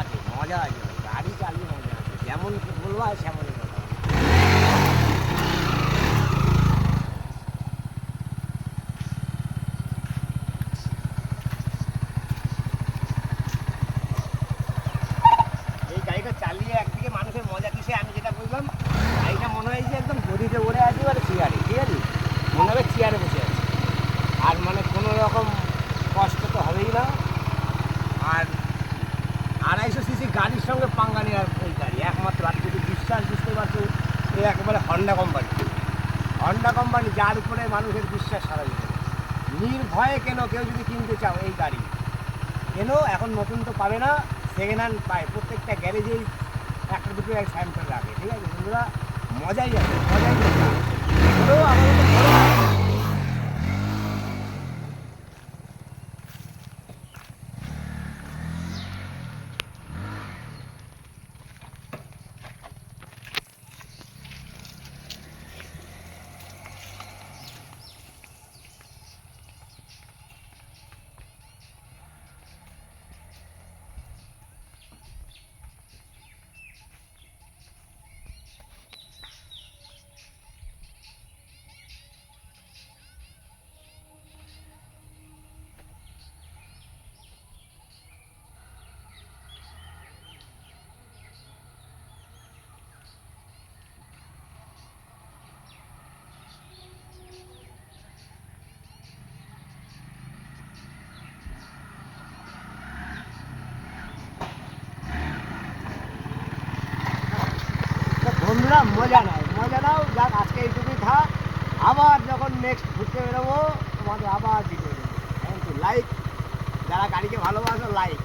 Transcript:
আছে, মজা আছে, গাড়ি চালিয়ে মজা আছে, যেমন বলব আর এই গাড়িটা চালিয়ে একদিকে মানুষের মজা কিসে, আমি যেটা বুঝলাম গাড়িটা মনে হয় যে একদম গদিতে ওড়ে আছি আর চেয়ারে ঠিক আছে মনে হবে চেয়ারে বসে আছি আর মানে কোনো রকম কষ্ট তো হবেই না আর আড়াইশো সিসি গাড়ির সঙ্গে পাঙ্গা নেওয়ার এই গাড়ি, একমাত্র। আর যদি বিশ্বাস বুঝতে পারছ এই একেবারে হন্ডা কোম্পানি হন্ডা কোম্পানি যার উপরে মানুষের বিশ্বাস সারা জীবন। নির্ভয়ে কেন কেউ যদি কিনতে চাও এই গাড়ি? কেন? এখন নতুন তো পাবে না সেকেন্ড হ্যান্ড পায়। প্রত্যেকটা গ্যারেজেই একটা দুটো এক স্যাম্পল রাখে, ঠিক আছে? বন্ধুরা, মজাই আছে মজাই আছে হলেও আমার মতো বড় গাড়ি তো বন্ধুরা মজা নাই মজা নাও, যাক, আজকে এইটুকুই থাক। আবার যখন নেক্সট ঘুরতে বেরোবো, তোমাদের আবার ভিডিও দেবো লাইক যারা গাড়িকে ভালোবাসো লাইক